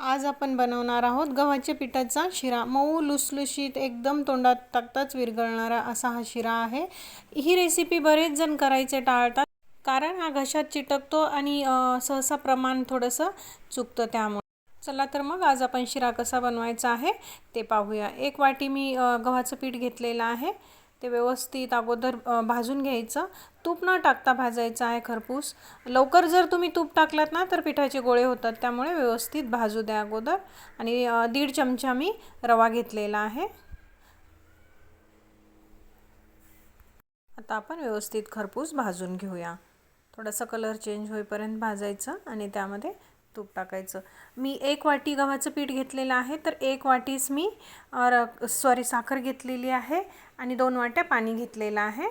आज आपण बनवणार आहोत गव्हाच्या पिठाचा शिरा. मऊ लुसलुशीत एकदम तोंडात टाकताच विरघळणारा असा हा शिरा आहे. ही रेसिपी बरेच जण करायचे टाळतात कारण हा घशात चिटकतो आणि सहसा प्रमाण थोडंसं चुकतं त्यामुळे. चला तर मग आज आपण शिरा कसा बनवायचा आहे ते पाहूया. एक वाटी मी गव्हाचं पीठ घेतलेलं आहे. ते व्यवस्थित अगोदर भाजून घ्यायचं. तूप न टाकता भाजायचं आहे खरपूस. लवकर जर तुम्ही तूप टाकलात ना तर पिठाचे गोळे होतात. त्यामुळे व्यवस्थित भाजू द्या अगोदर. आणि दीड चमचा मी रवा घेतलेला आहे. आता आपण व्यवस्थित खरपूस भाजून घेऊया. थोडासा कलर चेंज होईपर्यंत भाजायचं आणि त्यामध्ये तूप टाकायचं. मी एक वाटी गव्हाचं पीठ घेतलेलं आहे. तर एक वाटीच मी सॉरी साखर घेतलेली आहे. आणि दोन वाट्या पाणी घेतलेलं आहे.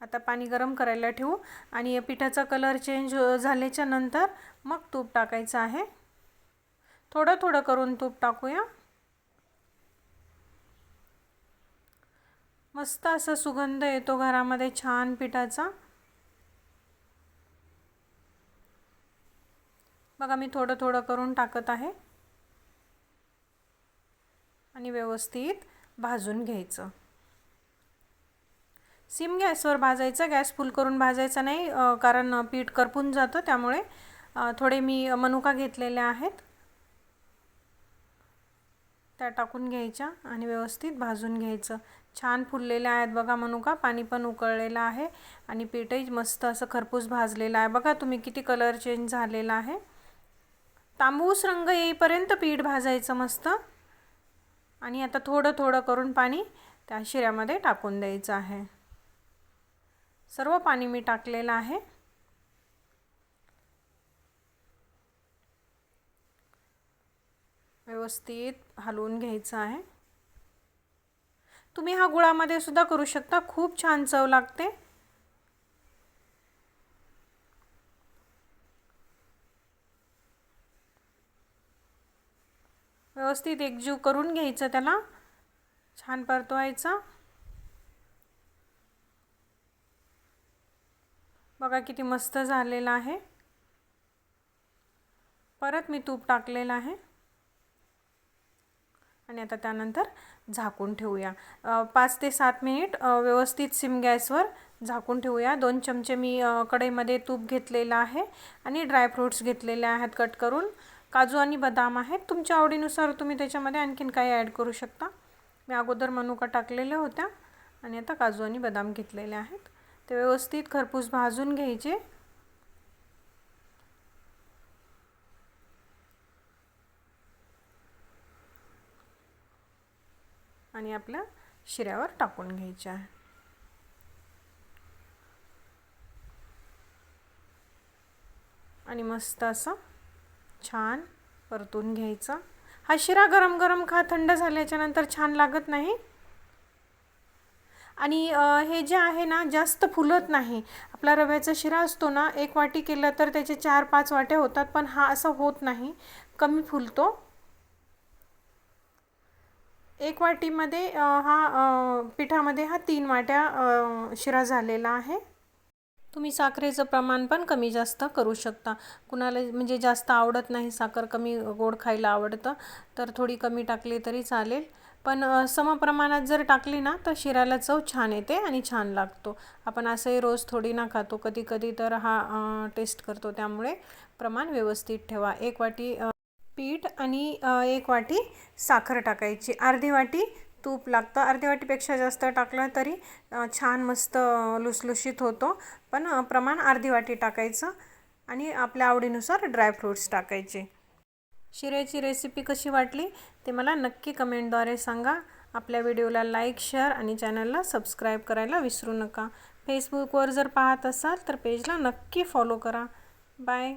आता पाणी गरम करायला ठेवू. आणि या पिठाचा कलर चेंज झाल्याच्यानंतर मग तूप टाकायचं आहे. थोडं थोडं करून तूप टाकूया. मस्त असा सुगंध येतो घरामध्ये छान पिठाचा. बघा मी थोडं थोडं करून टाकत आहे. आणि व्यवस्थित. भाजून घ्यायचं. सिम गॅसवर भाजायचं गॅस फुल करून भाजायचा नाही कारण पीठ करपून जातं त्यामुळे थोडे मी मनुका घेतलेल्या आहेत. त्या टाकून घ्यायच्या आणि व्यवस्थित भाजून घ्यायचं. छान फुललेल्या आहेत बघा मनुका पाणी पण उकळलेलं आहे आणि पीठही मस्त असं खरपूस भाजलेलं आहे. बघा तुम्ही किती कलर चेंज झालेला आहे. तांबूस रंग येईपर्यंत पीठ भाजायचं मस्त. आणि आता थोडं थोडं करून पाणी त्या शिऱ्यामध्ये टाकून द्यायचं आहे. सर्व पाणी मी टाकलेलं आहे. व्यवस्थित हलवून घ्यायचं आहे. तुम्ही हा गुळामध्ये सुद्धा करू शकता. खूप छान चव लागते. व्यवस्थित एकजीव करून घ्यायचं त्याला. छान परतवायचं. बघा किती मस्त झालेलं आहे. परत मी तूप टाकलेलं आहे. आणि आता त्यानंतर झाकून ठेवूया. पाच ते सात मिनिट व्यवस्थित सिम गॅसवर झाकून ठेवूया. दोन चमचे मी कढईमध्ये तूप घेतलेलं आहे आणि ड्रायफ्रूट्स घेतलेले आहेत कट करून. काजू आणि बदाम आहेत. तुमच्या आवडीनुसार तुम्ही त्याच्यामध्ये आणखीन काही ॲड करू शकता. मी अगोदर मनुका टाकलेल्या होत्या आणि आता काजू आणि बदाम घेतलेले आहेत. ते व्यवस्थित खरपूस भाजून घ्यायचे. आणि आपल्या शिऱ्यावर टाकून घ्यायचे आहे आणि मस्त असं छान परतून घ्यायचा. हा शिरा गरम गरम खा थंड झाल्याच्यानंतर छान लागत नाही. आणि हे जे आहे ना जास्त फुलत नाही. आपला रव्याचा शिरा असतो ना एक वाटी केलं तर त्याचे चार पाच वाटे होतात पण हा असं होत नाही. कमी फुलतो. एक वाटीमध्ये हा पिठामध्ये हा तीन वाट्या शिरा झालेला आहे. तुम्ही साखरेचं प्रमाण पण कमी जास्त करू शकता. कुणाला म्हणजे जास्त आवडत नाही साखर कमी गोड खायला आवडतं तर थोडी कमी टाकली तरी चालेल. पण समप्रमाणात जर टाकली ना तर शिऱ्याला चव छान येते आणि छान लागतो. आपण असंही रोज थोडी ना खातो. कधी कधी तर हा टेस्ट करतो. त्यामुळे प्रमाण व्यवस्थित ठेवा. एक वाटी पीठ आणि एक वाटी साखर टाकायची. अर्धी वाटी तूप लागतं. अर्धी वाटीपेक्षा जास्त टाकलं तरी छान मस्त लुसलुशीत होतो. पण प्रमाण अर्धी वाटी टाकायचं आणि आपल्या आवडीनुसार ड्रायफ्रूट्स टाकायचे. शिऱ्याची रेसिपी कशी वाटली ते मला नक्की कमेंटद्वारे सांगा. आपल्या व्हिडिओला लाईक शेअर आणि चॅनलला सबस्क्राईब करायला विसरू नका. फेसबुकवर जर पाहत असाल तर पेजला नक्की फॉलो करा. बाय.